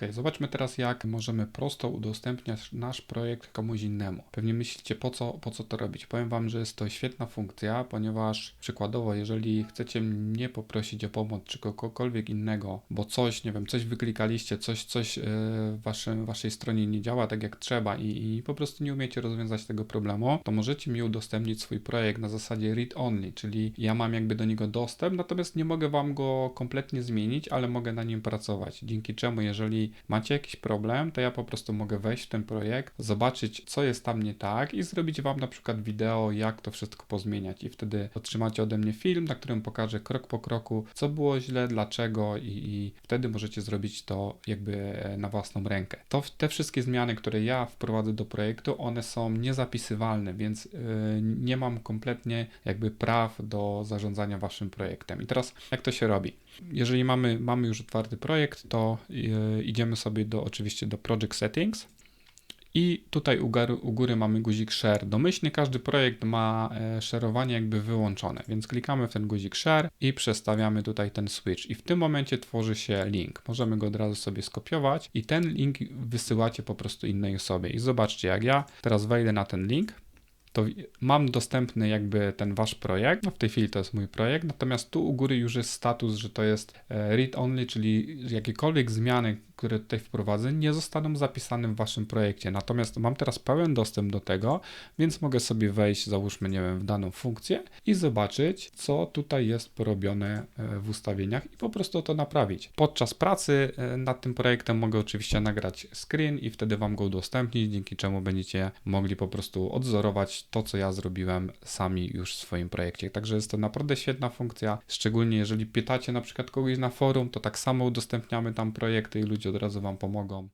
Ok, zobaczmy teraz, jak możemy prosto udostępniać nasz projekt komuś innemu. Pewnie myślicie, po co, po co to robić? Powiem Wam, że jest to świetna funkcja, ponieważ przykładowo, jeżeli chcecie mnie poprosić o pomoc, czy kogokolwiek innego, bo coś, nie wiem, coś wyklikaliście, coś, coś e, w waszym, waszej stronie nie działa tak jak trzeba i, i po prostu nie umiecie rozwiązać tego problemu, to możecie mi udostępnić swój projekt na zasadzie read only, czyli ja mam jakby do niego dostęp, natomiast nie mogę Wam go kompletnie zmienić, ale mogę na nim pracować. Dzięki czemu, jeżeli macie jakiś problem, to ja po prostu mogę wejść w ten projekt, zobaczyć, co jest tam nie tak i zrobić Wam na przykład wideo, jak to wszystko pozmieniać. I wtedy otrzymacie ode mnie film, na którym pokażę krok po kroku, co było źle, dlaczego, i, i wtedy możecie zrobić to jakby e, na własną rękę. To te wszystkie zmiany, które ja wprowadzę do projektu, one są niezapisywalne, więc yy, nie mam kompletnie jakby praw do zarządzania Waszym projektem. I teraz jak to się robi? Jeżeli mamy, mamy już otwarty projekt, to yy, idziemy sobie do oczywiście do Project Settings. I tutaj u góry, u góry mamy guzik Share. Domyślnie każdy projekt ma e, shareowanie jakby wyłączone, więc klikamy w ten guzik Share i przestawiamy tutaj ten switch. I w tym momencie tworzy się link. Możemy go od razu sobie skopiować i ten link wysyłacie po prostu innej osobie. I zobaczcie, jak ja teraz wejdę na ten link, to mam dostępny jakby ten wasz projekt. No w tej chwili to jest mój projekt, natomiast tu u góry już jest status, że to jest e, read only, czyli jakiekolwiek zmiany, które tutaj wprowadzę, nie zostaną zapisane w waszym projekcie. Natomiast mam teraz pełen dostęp do tego, więc mogę sobie wejść, załóżmy, nie wiem, w daną funkcję i zobaczyć, co tutaj jest porobione e, w ustawieniach i po prostu to naprawić. Podczas pracy e, nad tym projektem mogę oczywiście nagrać screen i wtedy wam go udostępnić, dzięki czemu będziecie mogli po prostu odzorować to, co ja zrobiłem sami już w swoim projekcie. Także jest to naprawdę świetna funkcja, szczególnie jeżeli pytacie na przykład kogoś na forum, to tak samo udostępniamy tam projekty i ludzie od razu wam pomogą.